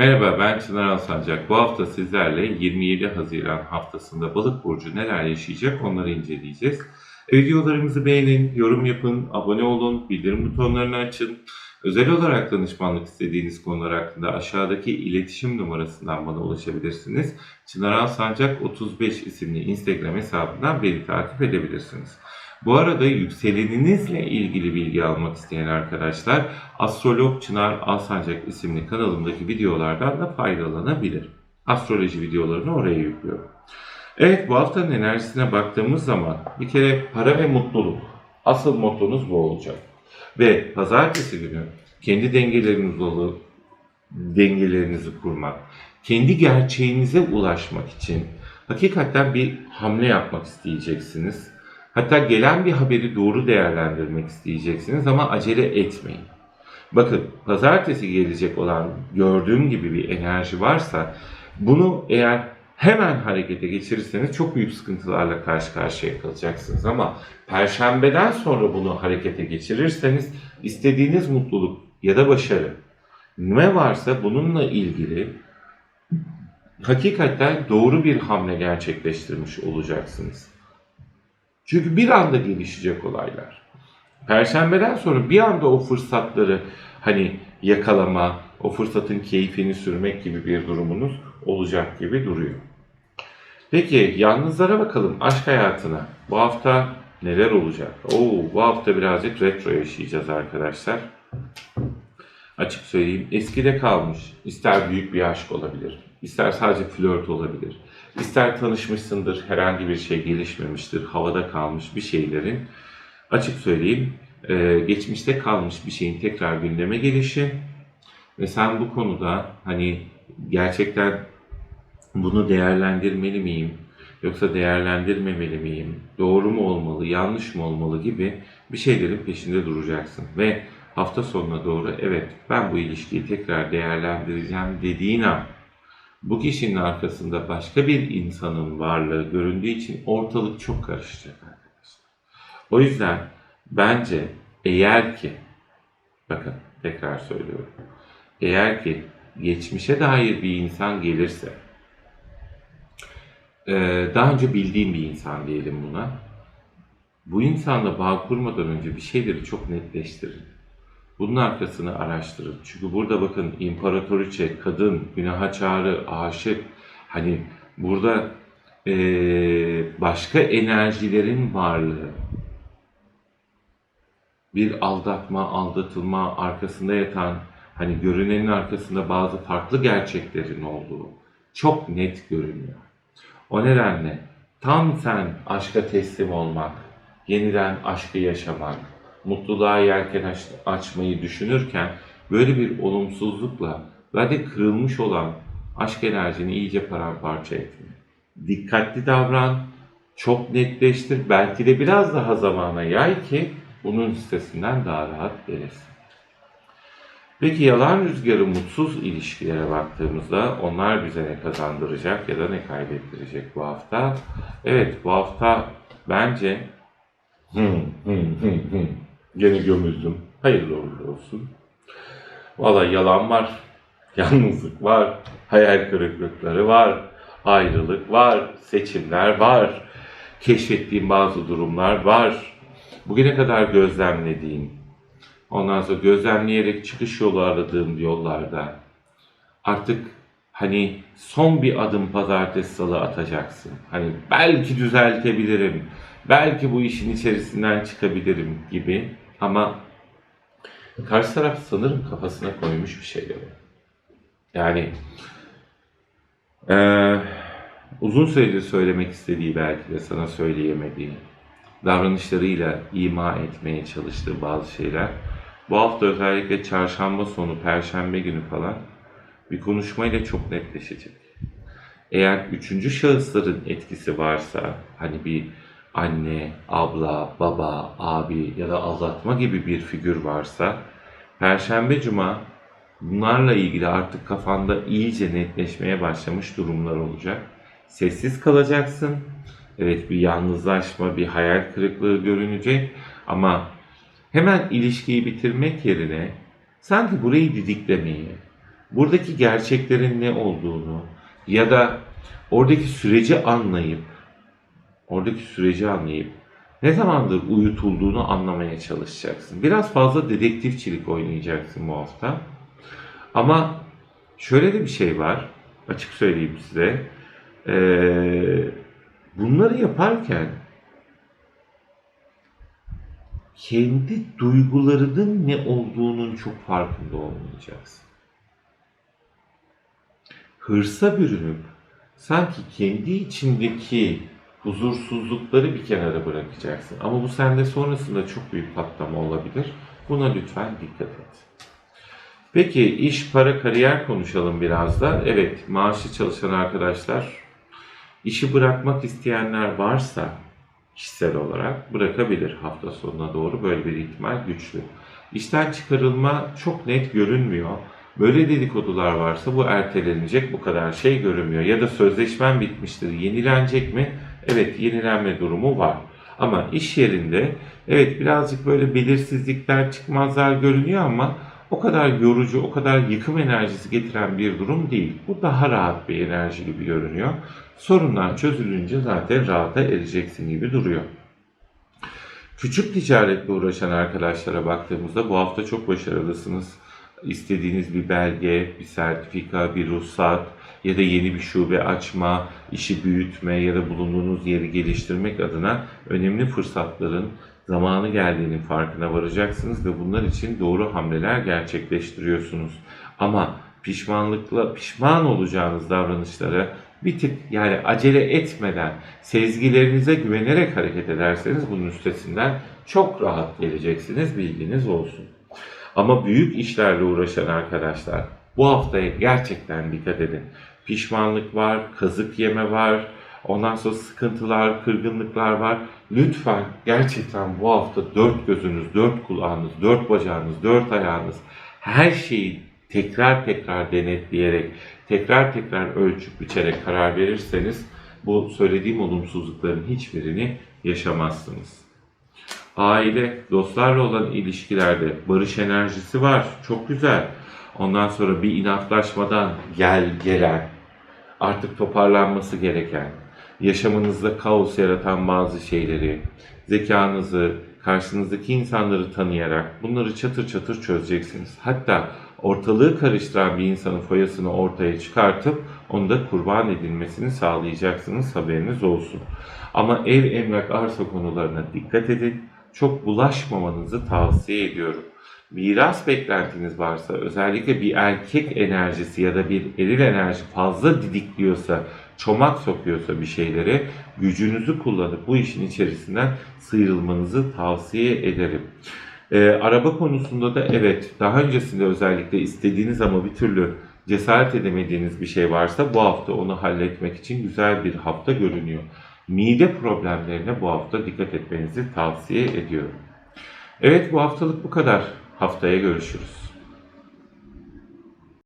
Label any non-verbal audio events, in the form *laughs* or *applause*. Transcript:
Merhaba ben Çınar Alsancak. Bu hafta sizlerle 27 Haziran haftasında Balık Burcu neler yaşayacak onları inceleyeceğiz. Videolarımızı beğenin, yorum yapın, abone olun, bildirim butonlarını açın. Özel olarak danışmanlık istediğiniz konular hakkında aşağıdaki iletişim numarasından bana ulaşabilirsiniz. Çınar Alsancak 35 isimli Instagram hesabından beni takip edebilirsiniz. Bu arada yükseleninizle ilgili bilgi almak isteyen arkadaşlar Astrolog Çınar Alsancak isimli kanalımdaki videolardan da faydalanabilir. Astroloji videolarını oraya yüklüyorum. Evet bu haftanın enerjisine baktığımız zaman bir kere para ve mutluluk. Asıl mottonuz bu olacak. Ve pazartesi günü kendi dengelerinizi olup dengelerinizi kurmak, kendi gerçeğinize ulaşmak için hakikaten bir hamle yapmak isteyeceksiniz. Hatta gelen bir haberi doğru değerlendirmek isteyeceksiniz ama acele etmeyin. Bakın pazartesi gelecek olan gördüğüm gibi bir enerji varsa bunu eğer hemen harekete geçirirseniz çok büyük sıkıntılarla karşı karşıya kalacaksınız ama perşembeden sonra bunu harekete geçirirseniz istediğiniz mutluluk ya da başarı ne varsa bununla ilgili hakikaten doğru bir hamle gerçekleştirmiş olacaksınız. Çünkü bir anda gelişecek olaylar. Perşembeden sonra bir anda o fırsatları hani yakalama, o fırsatın keyfini sürmek gibi bir durumunuz olacak gibi duruyor. Peki yalnızlara bakalım aşk hayatına. Bu hafta neler olacak? Oo, bu hafta birazcık retro yaşayacağız arkadaşlar. Açık söyleyeyim eskide kalmış. İster büyük bir aşk olabilir, ister sadece flört olabilir. İster tanışmışsındır, herhangi bir şey gelişmemiştir, havada kalmış bir şeylerin açık söyleyeyim e, geçmişte kalmış bir şeyin tekrar gündeme gelişi ve sen bu konuda hani gerçekten bunu değerlendirmeli miyim yoksa değerlendirmemeli miyim, doğru mu olmalı, yanlış mı olmalı gibi bir şeylerin peşinde duracaksın ve hafta sonuna doğru evet ben bu ilişkiyi tekrar değerlendireceğim dediğin an bu kişinin arkasında başka bir insanın varlığı göründüğü için ortalık çok karışacak arkadaşlar. O yüzden bence eğer ki bakın tekrar söylüyorum. Eğer ki geçmişe dair bir insan gelirse eee, daha önce bildiğim bir insan diyelim buna. Bu insanla bağ kurmadan önce bir şeyleri çok netleştirin. Bunun arkasını araştırın. Çünkü burada bakın imparatoriçe, kadın, günaha çağrı, aşık. Hani burada eee, başka enerjilerin varlığı. Bir aldatma, aldatılma arkasında yatan, hani görünenin arkasında bazı farklı gerçeklerin olduğu çok net görünüyor. O nedenle tam sen aşka teslim olmak, yeniden aşkı yaşamak, mutluluğa yelken aç- açmayı düşünürken böyle bir olumsuzlukla ve de kırılmış olan aşk enerjini iyice paramparça etme. Dikkatli davran, çok netleştir, belki de biraz daha zamana yay ki bunun üstesinden daha rahat gelesin. Peki yalan rüzgarı mutsuz ilişkilere baktığımızda onlar bize ne kazandıracak ya da ne kaybettirecek bu hafta? Evet bu hafta bence. Gene gömüldüm. Hayırlı uğurlu olsun. Valla yalan var. *laughs* Yalnızlık var. Hayal kırıklıkları var. Ayrılık var. Seçimler var. Keşfettiğim bazı durumlar var. Bugüne kadar gözlemlediğim, ondan sonra gözlemleyerek çıkış yolu aradığım yollarda artık hani son bir adım pazartesi salı atacaksın. Hani belki düzeltebilirim, belki bu işin içerisinden çıkabilirim gibi ama karşı taraf sanırım kafasına koymuş bir şeyler. o. Yani eee, uzun süredir söylemek istediği belki de sana söyleyemediği, davranışlarıyla ima etmeye çalıştığı bazı şeyler. Bu hafta özellikle çarşamba sonu, perşembe günü falan bir konuşmayla çok netleşecek. Eğer üçüncü şahısların etkisi varsa, hani bir anne, abla, baba, abi ya da aldatma gibi bir figür varsa, Perşembe, Cuma bunlarla ilgili artık kafanda iyice netleşmeye başlamış durumlar olacak. Sessiz kalacaksın. Evet bir yalnızlaşma, bir hayal kırıklığı görünecek ama hemen ilişkiyi bitirmek yerine sanki burayı didiklemeyi, buradaki gerçeklerin ne olduğunu ya da oradaki süreci anlayıp oradaki süreci anlayıp ne zamandır uyutulduğunu anlamaya çalışacaksın. Biraz fazla dedektifçilik oynayacaksın bu hafta. Ama şöyle de bir şey var. Açık söyleyeyim size. Ee, bunları yaparken kendi duygularının ne olduğunun çok farkında olmayacaksın. Hırsa bürünüp sanki kendi içindeki huzursuzlukları bir kenara bırakacaksın. Ama bu sende sonrasında çok büyük patlama olabilir. Buna lütfen dikkat et. Peki iş, para, kariyer konuşalım biraz da. Evet, maaşlı çalışan arkadaşlar, işi bırakmak isteyenler varsa kişisel olarak bırakabilir hafta sonuna doğru böyle bir ihtimal güçlü. İşten çıkarılma çok net görünmüyor. Böyle dedikodular varsa bu ertelenecek bu kadar şey görünmüyor. Ya da sözleşmen bitmiştir, yenilenecek mi? Evet yenilenme durumu var. Ama iş yerinde evet birazcık böyle belirsizlikler, çıkmazlar görünüyor ama o kadar yorucu, o kadar yıkım enerjisi getiren bir durum değil. Bu daha rahat bir enerji gibi görünüyor. Sorunlar çözülünce zaten rahata ereceksin gibi duruyor. Küçük ticaretle uğraşan arkadaşlara baktığımızda bu hafta çok başarılısınız. İstediğiniz bir belge, bir sertifika, bir ruhsat ya da yeni bir şube açma, işi büyütme ya da bulunduğunuz yeri geliştirmek adına önemli fırsatların zamanı geldiğinin farkına varacaksınız ve bunlar için doğru hamleler gerçekleştiriyorsunuz. Ama pişmanlıkla pişman olacağınız davranışlara bir tık yani acele etmeden sezgilerinize güvenerek hareket ederseniz bunun üstesinden çok rahat geleceksiniz bilginiz olsun. Ama büyük işlerle uğraşan arkadaşlar bu haftaya gerçekten dikkat edin. Pişmanlık var, kazık yeme var, ondan sonra sıkıntılar, kırgınlıklar var. Lütfen gerçekten bu hafta dört gözünüz, dört kulağınız, dört bacağınız, dört ayağınız her şeyi tekrar tekrar denetleyerek, tekrar tekrar ölçüp biçerek karar verirseniz bu söylediğim olumsuzlukların hiçbirini yaşamazsınız. Aile, dostlarla olan ilişkilerde barış enerjisi var. Çok güzel. Ondan sonra bir inatlaşmadan gel gelen, artık toparlanması gereken, yaşamınızda kaos yaratan bazı şeyleri, zekanızı, karşınızdaki insanları tanıyarak bunları çatır çatır çözeceksiniz. Hatta ortalığı karıştıran bir insanın foyasını ortaya çıkartıp onu da kurban edilmesini sağlayacaksınız haberiniz olsun. Ama ev, emlak, arsa konularına dikkat edin. Çok bulaşmamanızı tavsiye ediyorum. Miras beklentiniz varsa özellikle bir erkek enerjisi ya da bir eril enerji fazla didikliyorsa, çomak sokuyorsa bir şeylere gücünüzü kullanıp bu işin içerisinden sıyrılmanızı tavsiye ederim. Ee, araba konusunda da evet daha öncesinde özellikle istediğiniz ama bir türlü cesaret edemediğiniz bir şey varsa bu hafta onu halletmek için güzel bir hafta görünüyor. Mide problemlerine bu hafta dikkat etmenizi tavsiye ediyorum. Evet bu haftalık bu kadar. Haftaya görüşürüz.